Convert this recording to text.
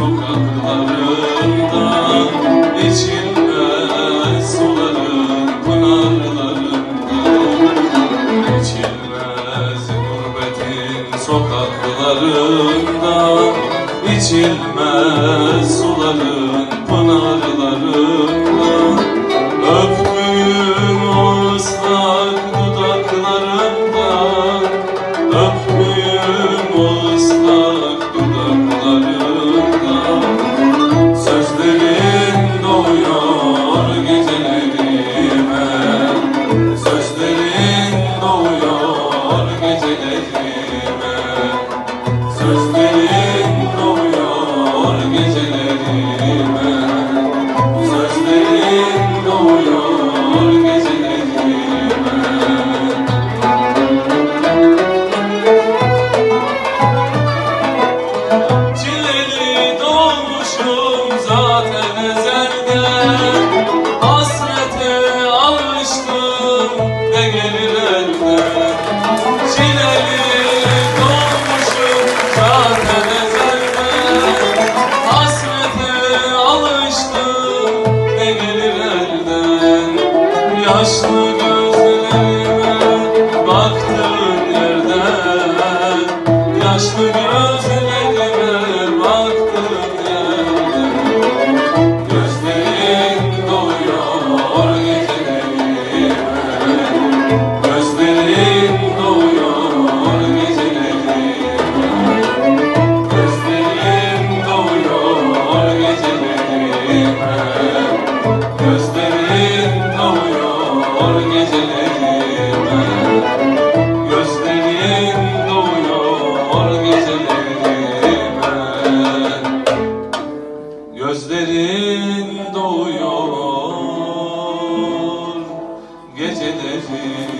sokaklarında suların pınarlarında içilmez gurbetin sokaklarında içilmez suların pınarlarında öptüğüm o ıslak dudaklarımdan Oh, geceleri.